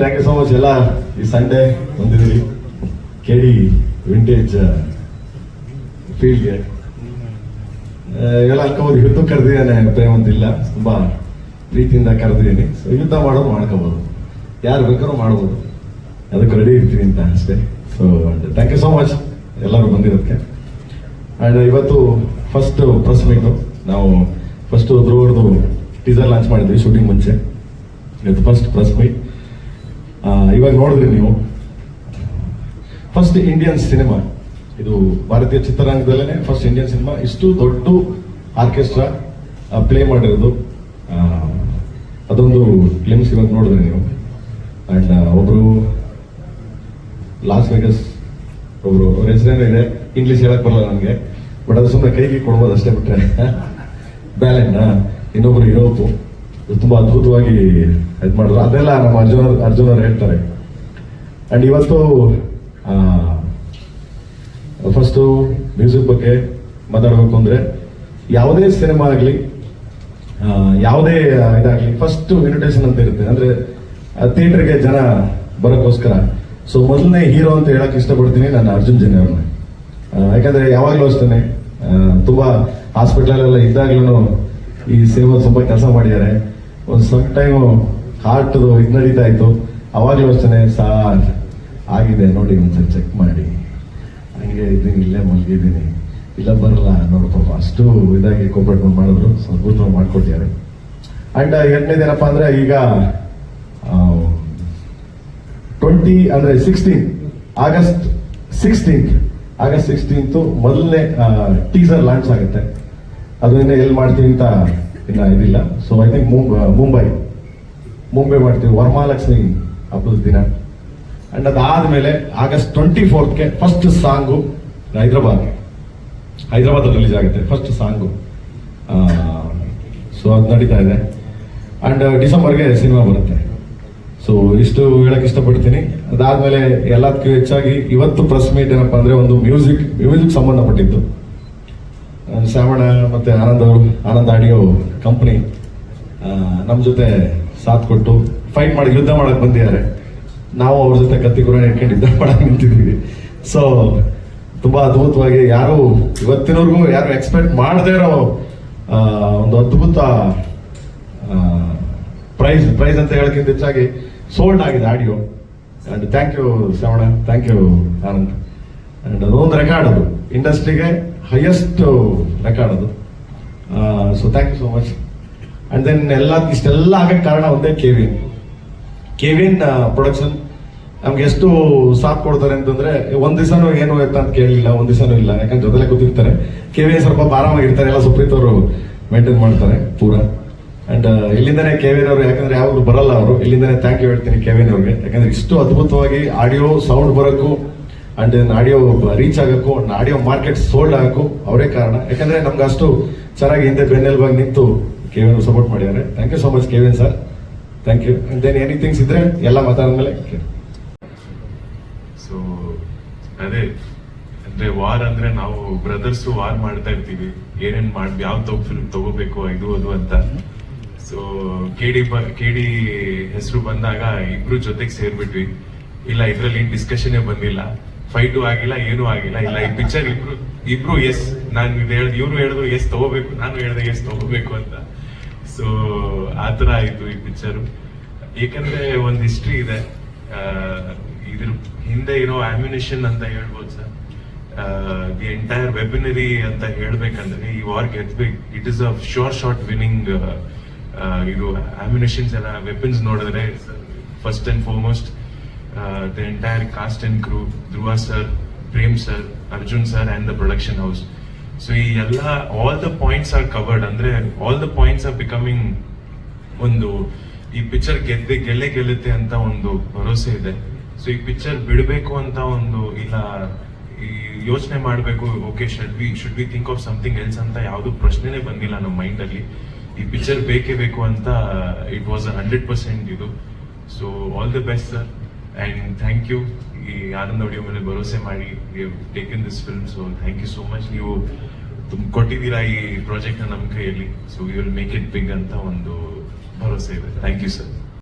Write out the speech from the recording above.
Thank you so much ಎಲ್ಲ ಈ Sunday ಬಂದಿದ್ದೀವಿ ಕೆ ವಿಂಟೇಜ್ ಫೀಲ್ಡ್ಗೆ ಎಲ್ಲ ಅನ್ಕೋಬೋದು ಯುದ್ಧ ಕರೆದಿದ್ದಾನೆ ಪ್ರೇಮ ಅಂತಿಲ್ಲ ತುಂಬಾ ಪ್ರೀತಿಯಿಂದ ಕರೆದಿದ್ದೀನಿ. ಸೊ ಯುದ್ಧ ಮಾಡೋದು ಮಾಡ್ಕೋಬೋದು. ಯಾರು ಬೇಕಾದ್ರೂ ಮಾಡ್ಬೋದು. ಅದಕ್ಕೆ ರೆಡಿ ಇರ್ತೀನಿ ಅಂತ ಅಷ್ಟೇ. So thank you so much ಎಲ್ಲರೂ ಬಂದಿರೋದಕ್ಕೆ. ಆ್ಯಂಡ್ ಇವತ್ತು ಫಸ್ಟ್ ಪ್ರೆಸ್ ಮೀಟು ನಾವು ಫಸ್ಟು ಧ್ರುವರ್ದು ಟೀಸರ್ ಲಾಂಚ್ ಮಾಡಿದ್ವಿ ಶೂಟಿಂಗ್ ಮುಂಚೆ. ಇವತ್ತು ಫಸ್ಟ್ ಪ್ರೆಸ್ ಮೀಟ್ ಇವಾಗ ನೋಡಿದ್ರಿ ನೀವು ಫಸ್ಟ್ ಇಂಡಿಯನ್ ಸಿನಿಮಾ ಇದು ಭಾರತೀಯ ಚಿತ್ರರಂಗದಲ್ಲೇ ಫಸ್ಟ್ ಇಂಡಿಯನ್ ಸಿನಿಮಾ ಇಷ್ಟು ದೊಡ್ಡ ಆರ್ಕೆಸ್ಟ್ರಾ ಪ್ಲೇ ಮಾಡಿರೋದು. ಅದೊಂದು ಕ್ಲಿಮ್ಸ್ ಇವಾಗ ನೋಡಿದ್ರಿ ನೀವು. ಅಂಡ್ ಒಬ್ರು ಲಾಸ್ ವೆಗಸ್ ಒಬ್ರು ಅವ್ರ ಇದೆ. ಇಂಗ್ಲೀಷ್ ಹೇಳಕ್ ಬರಲ್ಲ ನನಗೆ. ಬಟ್ ಅದು ಸುಮ್ಮನೆ ಕೈಗೆ ಕೊಡ್ಬೋದು ಅಷ್ಟೇ ಬಿಟ್ರೆ. ಬ್ಯಾಲೆಂಡ್ ಇನ್ನೊಬ್ರು ಯುರೋಪು ತುಂಬಾ ಅದ್ಭುತವಾಗಿ ಇದು ಮಾಡಿದ್ರು. ಅದೆಲ್ಲ ನಮ್ಮ ಅರ್ಜುನ ಅರ್ಜುನ ಹೇಳ್ತಾರೆ. ಅಂಡ್ ಇವತ್ತು ಫಸ್ಟು ಮ್ಯೂಸಿಕ್ ಬಗ್ಗೆ ಮಾತಾಡಬೇಕು ಅಂದ್ರೆ ಯಾವುದೇ ಸಿನಿಮಾ ಆಗಲಿ ಯಾವುದೇ ಇದಾಗಲಿ ಫಸ್ಟ್ ಇನ್ವಿಟೇಷನ್ ಅಂತ ಇರುತ್ತೆ. ಅಂದ್ರೆ ಥಿಯೇಟರ್ಗೆ ಜನ ಬರೋಕ್ಕೋಸ್ಕರ. ಸೊ ಮೊದಲನೇ ಹೀರೋ ಅಂತ ಹೇಳಕ್ ಇಷ್ಟಪಡ್ತೀನಿ ನಾನು ಅರ್ಜುನ್ ಜನ ಅವ್ರನ್ನ. ಯಾಕಂದ್ರೆ ಯಾವಾಗಲೂ ಅಷ್ಟೇ ತುಂಬ ಹಾಸ್ಪಿಟ್ಲಲ್ಲೆಲ್ಲ ಇದ್ದಾಗ್ಲೂ ಈ ಸಿನಿಮಾ ಸ್ವಲ್ಪ ಕೆಲಸ ಮಾಡಿದ್ದಾರೆ. ಒಂದು ಸ್ವಲ್ಪ ಟೈಮು ಹಾರ್ಟ್ ಇದು ನಡೀತಾ ಇತ್ತು. ಅವಾಗ ಯೋಚನೆ, ಸಾರ್, ಆಗಿದೆ, ನೋಡಿ ಒಂದ್ಸರಿ ಚೆಕ್ ಮಾಡಿ. ಹಂಗೆ ಇದ್ದೀನಿ, ಇಲ್ಲೇ ಮಲಗಿದ್ದೀನಿ. ಇಲ್ಲ, ಬರಲ್ಲ, ನೋಡಿ ಪಾಪ, ಅಷ್ಟು ಇದಾಗಿ ಕೋಪರೇಟ್ ಮಾಡಿದ್ರು. ಅದ್ಭುತವಾಗಿ ಮಾಡ್ಕೊಟ್ಟಿದ್ದಾರೆ. ಅಂಡ್ ಎರಡನೇದೇನಪ್ಪ ಅಂದರೆ ಈಗ ಟ್ವೆಂಟಿ ಅಂದರೆ sixteen August sixteenth August sixteenth ಮೊದಲನೇ ಟೀಸರ್ ಲಾಂಚ್ ಆಗುತ್ತೆ. ಅದರಿಂದ ಎಲ್ಲಿ ಮಾಡ್ತೀನಿ ಅಂತ ಇನ್ನ ಇದಿಲ್ಲ. So I think Mumbai Mumbai ಮಾಡ್ತೀವಿ. ವರಮಹಾಲಕ್ಷ್ಮಿ ಹಬ್ಬದ ದಿನ. ಅಂಡ್ ಅದಾದ್ಮೇಲೆ August twenty ಫೋರ್ತ್ಗೆ first song Hyderabad. Hyderabad release ಆಗುತ್ತೆ ಫಸ್ಟ್ ಸಾಂಗು. ಸೊ ಅದು ನಡೀತಾ ಇದೆ. ಅಂಡ್ ಡಿಸೆಂಬರ್ಗೆ ಸಿನಿಮಾ ಬರುತ್ತೆ. ಸೊ ಇಷ್ಟು ಹೇಳಕ್ ಇಷ್ಟಪಡ್ತೀನಿ. ಅದಾದ್ಮೇಲೆ ಎಲ್ಲದಕ್ಕೂ ಹೆಚ್ಚಾಗಿ ಇವತ್ತು ಪ್ರೆಸ್ ಮೀಟ್ ಏನಪ್ಪಾ ಅಂದ್ರೆ ಒಂದು ಮ್ಯೂಸಿಕ್ ಮ್ಯೂಸಿಕ್ ಸಂಬಂಧಪಟ್ಟಿದ್ದು. ಶ್ರಾವಣ ಮತ್ತೆ ಆನಂದ್ ಅವರು, ಆನಂದ್ ಆಡಿಯೋ ಕಂಪ್ನಿ ನಮ್ಮ ಜೊತೆ ಸಾಥ್ ಕೊಟ್ಟು ಫೈಟ್ ಮಾಡಿ ಯುದ್ಧ ಮಾಡಕ್ ಬಂದಿದ್ದಾರೆ. ನಾವು ಅವ್ರ ಜೊತೆ ಕತ್ತಿ ಗುರಾಣಿ ಇಟ್ಕೊಂಡು ಯುದ್ಧ ಮಾಡಕ್ ನಿಂತಿದ್ದೀವಿ. ಸೊ ತುಂಬಾ ಅದ್ಭುತವಾಗಿ ಯಾರು ಇವತ್ತಿನವರೆಗೂ ಯಾರು ಎಕ್ಸ್ಪೆಕ್ಟ್ ಮಾಡದೇ ಇರೋ ಒಂದು ಅದ್ಭುತ ಪ್ರೈಸ್ ಪ್ರೈಸ್ ಅಂತ ಹೇಳಕ್ಕಿಂತ ಹೆಚ್ಚಾಗಿ ಸೋಲ್ಡ್ ಆಗಿದೆ audio. And thank you Shravana. Thank you Anand. And ಅದೊಂದು ರೆಕಾರ್ಡ್ ಅದು. ಇಂಡಸ್ಟ್ರಿಗೆ ಹೈಯೆಸ್ಟ್ ರೆಕಾರ್ಡ್ ಅದು. So thank you so much and then ಎಲ್ಲ, ಇಷ್ಟೆಲ್ಲ ಆಗಕ್ಕೆ ಕಾರಣ ಒಂದೇ ಕೆವಿನ್ ಕೆವಿನ್ ಪ್ರೊಡಕ್ಷನ್ ನಮ್ಗೆ ಎಷ್ಟು ಸಾಥ್ ಕೊಡ್ತಾರೆ ಅಂತಂದ್ರೆ, ಒಂದ್ ದಿವಸನೂ ಏನು ಎತ್ತ ಅಂತ ಕೇಳಲಿಲ್ಲ ಒಂದ್ ದಿವಸನೂ ಇಲ್ಲ. ಯಾಕಂದ್ರೆ ಜೊತೆಲೆ ಕೂತಿರ್ತಾರೆ. ಕೆವಿನ್ ಸ್ವಲ್ಪ ಆರಾಮಾಗಿರ್ತಾರೆ ಎಲ್ಲ ಸುಪ್ರೀತ್ ಅವರು ಮೇಂಟೈನ್ ಮಾಡ್ತಾರೆ, ಪೂರ. ಅಂಡ್ ಇಲ್ಲಿಂದನೇ ಕೆವಿನ್ ಅವರು, ಯಾಕಂದ್ರೆ ಯಾವಾಗಲೂ ಬರಲ್ಲ ಅವರು. ಇಲ್ಲಿಂದನೇ ಥ್ಯಾಂಕ್ ಯು ಹೇಳ್ತೀನಿ ಕೆವಿನ್ ಅವ್ರಿಗೆ. ಯಾಕಂದ್ರೆ ಇಷ್ಟು ಅದ್ಭುತವಾಗಿ ಆಡಿಯೋ ಸೌಂಡ್ ಬರೋಕ್ಕೂ ಅಂಡ್ ಆಡಿಯೋ ರೀಚ್ ಆಗಕ್ಕೂ ಆಡಿಯೋ ಮಾರ್ಕೆಟ್ ಸೋಲ್ಡ್ ಆಗಕ್ಕೂ ಅವರೇ ಕಾರಣ. ಯಾಕಂದ್ರೆ ನಮ್ಗೆ ಅಷ್ಟು ಚೆನ್ನಾಗಿ ಹಿಂದೆ ಬೆನ್ನೆಲುಬಾಗಿ ನಿಂತು ಕೆವಿನ್ ಸಪೋರ್ಟ್ ಮಾಡಿದ್ದಾರೆ. Thank you so much Kevin sir thank you and then anythings ಇದ್ರೆ ಎಲ್ಲ ಮಾತಾಡಿದ್ಮೇಲೆ ಸೊ ಅದೇ, ಅಂದ್ರೆ ವಾರ್ ಅಂದ್ರೆ ನಾವು ಬ್ರದರ್ಸ್ ವಾರ್ ಮಾಡ್ತಾ ಇರ್ತೀವಿ. ಏನೇನ್ ಮಾಡ್ ಯಾವ ತಗೋ ಫಿಲ್ಮ್ ತಗೋಬೇಕು ಇದು ಅದು ಅಂತ. ಸೊ ಕೆಡಿ ಕೆಡಿ ಹೆಸರು ಬಂದಾಗ ಇಬ್ರು ಜೊತೆಗೆ ಸೇರ್ಬಿಟ್ವಿ. ಇಲ್ಲ, ಇದ್ರಲ್ಲಿ ಏನ್ ಡಿಸ್ಕಷನ್ ಬಂದಿಲ್ಲ. ಫೈಟು ಆಗಿಲ್ಲ ಏನೂ ಆಗಿಲ್ಲ. ಇಲ್ಲ ಈ ಪಿಕ್ಚರ್ ಇಬ್ರು ಇಬ್ರು ಎಸ್ ನಾನು ಇದು ಹೇಳ್ದು ಇವ್ರು ಹೇಳಿದ್ರು ಎಸ್ ತಗೋಬೇಕು ನಾನು ಹೇಳ್ದೆ ಎಸ್ ತಗೋಬೇಕು ಅಂತ. ಸೊ ಆತರ ಆಯ್ತು ಈ ಪಿಕ್ಚರು ಏಕೆಂದ್ರೆ ಒಂದು ಹಿಸ್ಟ್ರಿ ಇದೆ. ಆ, ಇದ್ರ ಹಿಂದೆ ಇರೋ ಆಮ್ಯುನೇಷನ್ ಅಂತ ಹೇಳ್ಬೋದು ಸರ್. ದಿ ಎಂಟೈರ್ ವೆಬಿನರಿ ಅಂತ ಹೇಳ್ಬೇಕಂದ್ರೆ ಈ war ಗೆದ್ಬೇಕು it is a sure shot winning ಇದು ಆಮ್ಯುನೇಷನ್ಸ್ ಎಲ್ಲ ವೆಪನ್ಸ್ ನೋಡಿದ್ರೆ first and foremost the entire cast and crew Dhruva sir Prem sir Arjun sir and the production house so ಈ ಎಲ್ಲ all the points are covered ಅಂದ್ರೆ all the points are becoming ಒಂದು, ಈ picture ಗೆದ್ದೆ, ಗೆಲ್ಲೆ ಗೆಲ್ಲುತ್ತೆ ಅಂತ ಒಂದು ಭರವಸೆ ಇದೆ. ಸೊ ಈ ಪಿಕ್ಚರ್ ಬಿಡಬೇಕು ಅಂತ ಒಂದು, ಇಲ್ಲ, ಈ ಯೋಚನೆ ಮಾಡಬೇಕು okay should we should we think of something else ಅಂತ ಯಾವುದು ಪ್ರಶ್ನೆನೇ ಬಂದಿಲ್ಲ ನಮ್ಮ ಮೈಂಡ್ ಅಲ್ಲಿ. ಈ ಪಿಕ್ಚರ್ ಬೇಕೇ ಬೇಕು ಅಂತ it was a hundred percent ಇದು. So all the best sir and thank you ಈ ಆನಂದ್ ಅವಡಿಯ ಮೇಲೆ ಭರವಸೆ ಮಾಡಿ taken this film so thank you so much ನೀವು ತುಂಬ ಕೊಟ್ಟಿದ್ದೀರಾ ಈ ಪ್ರಾಜೆಕ್ಟ್ ನಮ್ಮ ಕೈಯಲ್ಲಿ so you will make it big ಅಂತ ಒಂದು ಭರವಸೆ ಇದೆ. Thank you sir